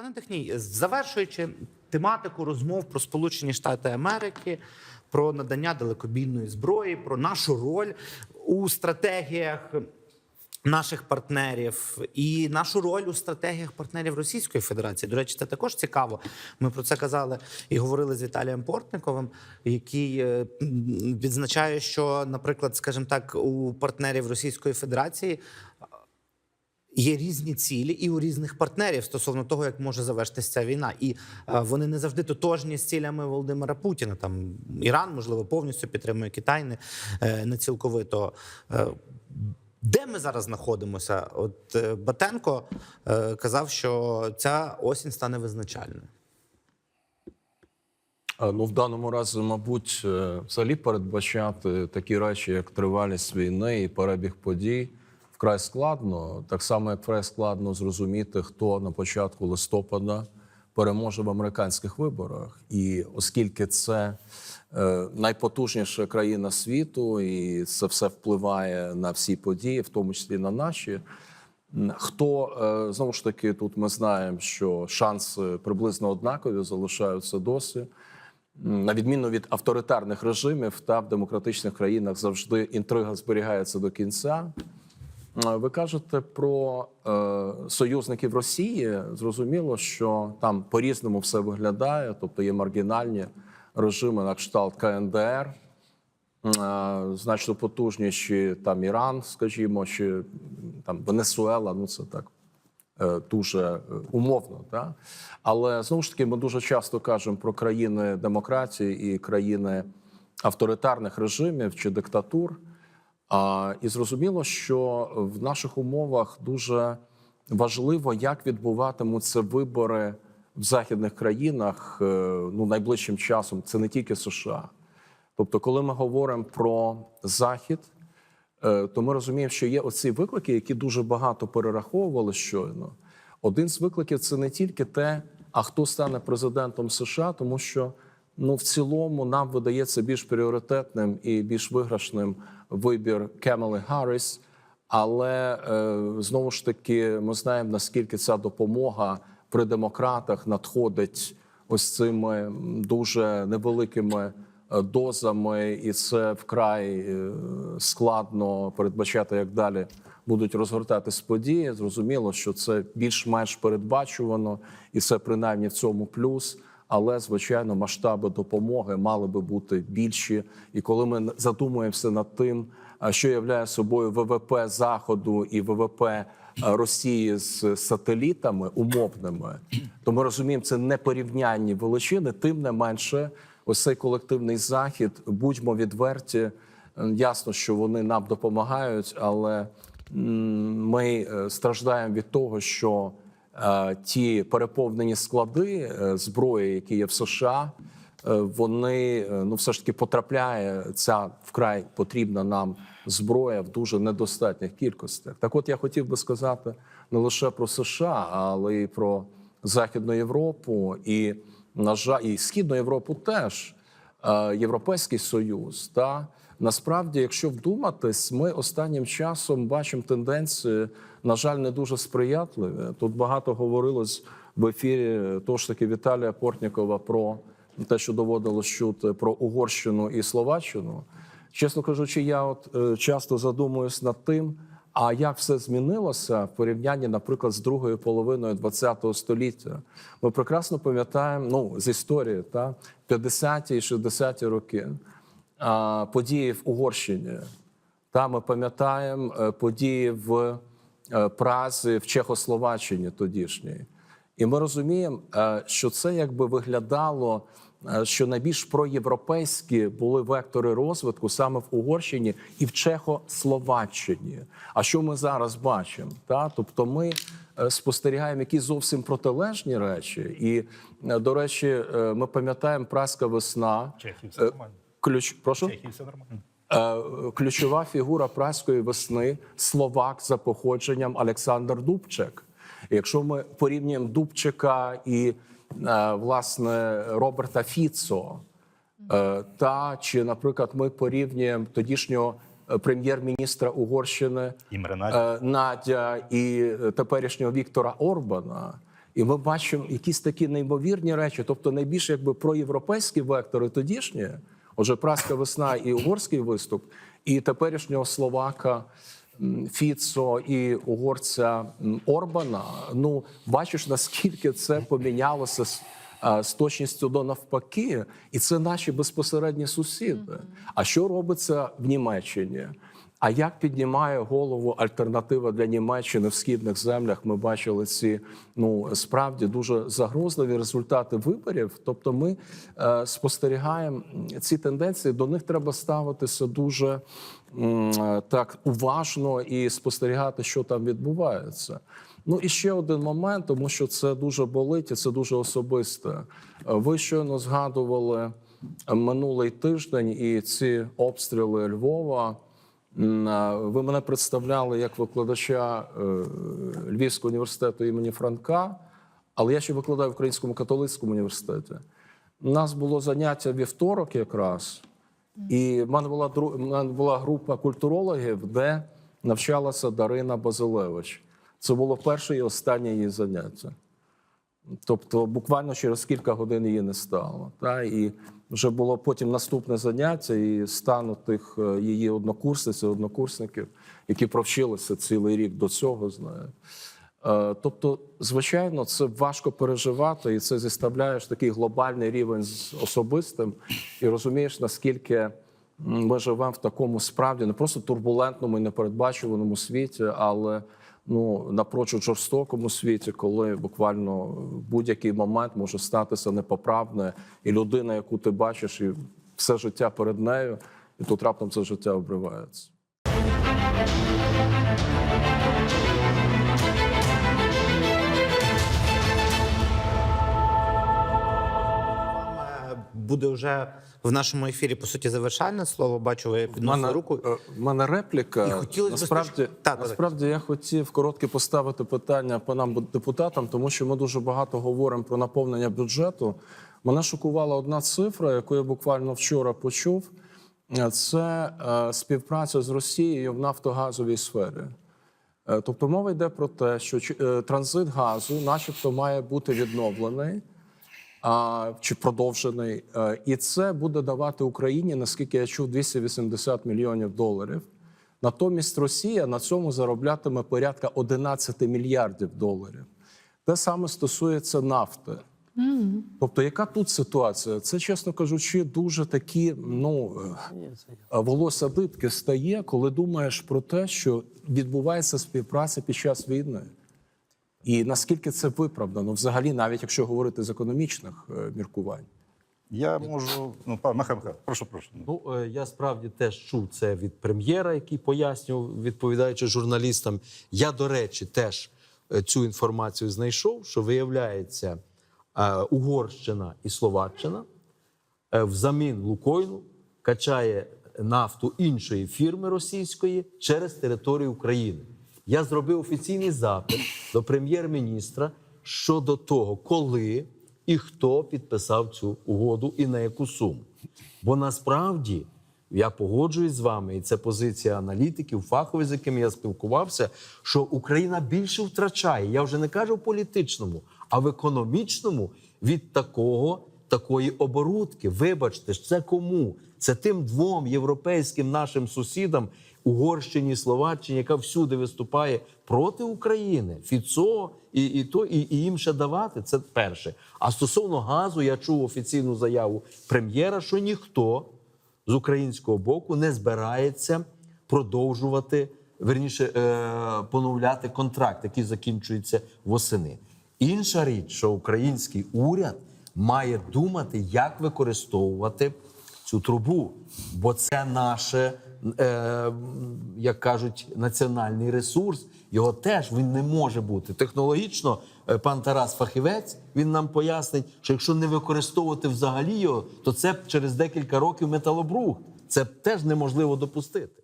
Пане Техній, завершуючи тематику розмов про Сполучені Штати Америки, про надання далекобійної зброї, про нашу роль у стратегіях наших партнерів і нашу роль у стратегіях партнерів Російської Федерації. До речі, це також цікаво. Ми про це казали і говорили з Віталієм Портниковим, який е, відзначає, що, наприклад, скажімо так, у партнерів Російської Федерації Є різні цілі і у різних партнерів стосовно того, як може завершитися ця війна, і е, вони не завжди тотожні з цілями Володимира Путіна. Там Іран, можливо, повністю підтримує Китай, не, е, не цілковито. Е, Де ми зараз знаходимося? От Батенко казав, що ця осінь стане визначальною. Ну, в даному разі, мабуть, взагалі передбачати такі речі, як тривалість війни і перебіг подій, вкрай складно. Так само, як вкрай складно зрозуміти, хто на початку листопада переможе в американських виборах. І оскільки це е, найпотужніша країна світу, і це все впливає на всі події, в тому числі на наші. Хто е, знову ж таки тут ми знаємо, що шанси приблизно однакові залишаються досі. На відміну від авторитарних режимів, та в демократичних країнах завжди інтрига зберігається до кінця. Е, Ви кажете про е, союзників Росії. Зрозуміло, що там по-різному все виглядає, тобто є маргінальні режими на кшталт КНДР, е, значно потужніші там Іран, скажімо, чи там Венесуела. Ну це так е, дуже е, умовно. Да? Але знову ж таки, ми дуже часто кажемо про країни демократії і країни авторитарних режимів чи диктатур. А, і зрозуміло, що в наших умовах дуже важливо, як відбуватимуться вибори в західних країнах е, ну, найближчим часом. Це не тільки США. Тобто, коли ми говоримо про Захід, е, то ми розуміємо, що є оці виклики, які дуже багато перераховували щойно. Один з викликів це не тільки те, а хто стане президентом США, тому що ну в цілому нам видається більш пріоритетним і більш виграшним вибір Кемели Гарріс. Але е, знову ж таки, ми знаємо наскільки ця допомога при демократах надходить ось цими дуже невеликими е, дозами, і це вкрай е, складно передбачати, як далі будуть розгортатись події. Зрозуміло, що це більш-менш передбачувано, і це принаймні в цьому плюс. Але звичайно, масштаби допомоги мали би бути більші. І коли ми задумуємося над тим, що являє собою ВВП Заходу і ВВП е, Росії з сателітами умовними, то ми розуміємо, це не порівнянні величини. Тим не менше, ось цей колективний захід, будьмо відверті. Ясно, що вони нам допомагають, але ми е, страждаємо від того, що ті переповнені склади е, зброї, які є в США, е, вони е, ну все ж таки потрапляє ця вкрай потрібна нам зброя в дуже недостатніх кількостях. Так, от я хотів би сказати не лише про США, але й про Західну Європу і на жаль, і Східну Європу теж. Е, Європейський Союз. Та насправді, якщо вдуматись, ми останнім часом бачимо тенденції, на жаль, не дуже сприятливі. Тут багато говорилось в ефірі того ж таки Віталія Портнікова про те, що доводилось чути про Угорщину і Словаччину. Чесно кажучи, я от е, часто задумуюсь над тим. А як все змінилося в порівнянні, наприклад, з другою половиною ХХ століття? Ми прекрасно пам'ятаємо ну, з історії та 50-ті і 60-ті роки події в Угорщині. Та ми пам'ятаємо е, події в е, Празі, в Чехословаччині тодішній. І ми розуміємо, е, що це якби виглядало, що найбільш проєвропейські були вектори розвитку саме в Угорщині і в Чехословаччині. А що ми зараз бачимо? Та? Тобто ми спостерігаємо якісь зовсім протилежні речі. І, до речі, ми пам'ятаємо праська весна. Е, нормально. Ключ, прошу? Все нормально. Е, ключова фігура праської весни словак за походженням Олександр Дубчик. Якщо ми порівнюємо Дубчика і е, власне Роберта Фіцо, е, та чи, наприклад, ми порівнюємо тодішнього прем'єр-міністра Угорщини Надя. і теперішнього Віктора Орбана. І ми бачимо якісь такі неймовірні речі, тобто найбільш якби проєвропейські вектори тодішні, отже, праська весна і угорський виступ, і теперішнього словака. Фіцо і угорця Орбана. Ну бачиш, наскільки це помінялося з, з точністю до навпаки, і це наші безпосередні сусіди. А що робиться в Німеччині? А як піднімає голову альтернатива для Німеччини в східних землях? Ми бачили ці ну справді дуже загрозливі результати виборів. Тобто, ми е, спостерігаємо ці тенденції. До них треба ставитися дуже е, так уважно і спостерігати, що там відбувається. Ну і ще один момент, тому що це дуже болить і це дуже особисте. Е, Ви щойно згадували минулий тиждень і ці обстріли Львова. Ви мене представляли як викладача е, Львівського університету імені Франка, але я ще викладаю в Українському католицькому університеті. У нас було заняття вівторок якраз, і в мене була в мене була група культурологів, де навчалася Дарина Базилевич. Це було перше і останнє її заняття. Тобто, буквально через кілька годин її не стало. Та? І вже було потім наступне заняття, і стану тих е, її однокурсниць і однокурсників, які провчилися цілий рік до цього, знаю. Е, Тобто, звичайно, це важко переживати, і це зіставляєш такий глобальний рівень з особистим, і розумієш, наскільки ми живемо в такому справді не просто турбулентному і непередбачуваному світі, але ну напрочуд жорстокому світі, коли буквально в будь-який момент може статися непоправне, і людина, яку ти бачиш, і все життя перед нею, і тут раптом це життя обривається. Буде вже в нашому ефірі по суті завершальне слово. Бачу, ви підносили руку. е, в мене репліка. І хотілося насправді, споч- Так, так. насправді я хотів коротке поставити питання панам депутатам, тому що ми дуже багато говоримо про наповнення бюджету. Мене шокувала одна цифра, яку я буквально вчора почув. Е, Це е, співпраця з Росією в нафтогазовій сфері. Е, Тобто мова йде про те, що е, транзит газу, начебто, має бути відновлений чи продовжений. Е, І це буде давати Україні, наскільки я чув, 280 мільйонів доларів. Натомість Росія на цьому зароблятиме порядка 11 мільярдів доларів. Те саме стосується нафти. Тобто, яка тут ситуація? Це, чесно кажучи, дуже такі ну е, волосся дибки стає, коли думаєш про те, що відбувається співпраця під час війни. І наскільки це виправдано, взагалі, навіть якщо говорити з економічних е, міркувань. Я можу. Ну, пан Михайло, прошу, прошу. Ну е, я справді теж чув це від прем'єра, який пояснював, відповідаючи журналістам. Я, до речі, теж е, цю інформацію знайшов, що виявляється Угорщина і Словаччина взамін Лукойлу качає нафту іншої фірми російської через територію України. Я зробив офіційний запит до прем'єр-міністра щодо того, коли і хто підписав цю угоду і на яку суму. Бо насправді я погоджуюсь з вами, і це позиція аналітиків, фахових, з якими я спілкувався, що Україна більше втрачає. Я вже не кажу в політичному, а в економічному від такого такої оборудки. Вибачте, ж це кому? Це тим двом європейським нашим сусідам, Угорщині, Словаччині, яка всюди виступає проти України. Фіцо і, і то, і, і їм ще давати. Це перше. А стосовно газу, я чув офіційну заяву прем'єра, що ніхто з українського боку не збирається продовжувати верніше е, поновляти контракт, який закінчується восени. Інша річ, що український уряд має думати, як використовувати цю трубу, бо це наше, е, як кажуть, національний ресурс. Його теж він не може бути технологічно. е, Пан Тарас Фахівець він нам пояснить, що якщо не використовувати взагалі його, то це через декілька років металобрух. Це теж неможливо допустити.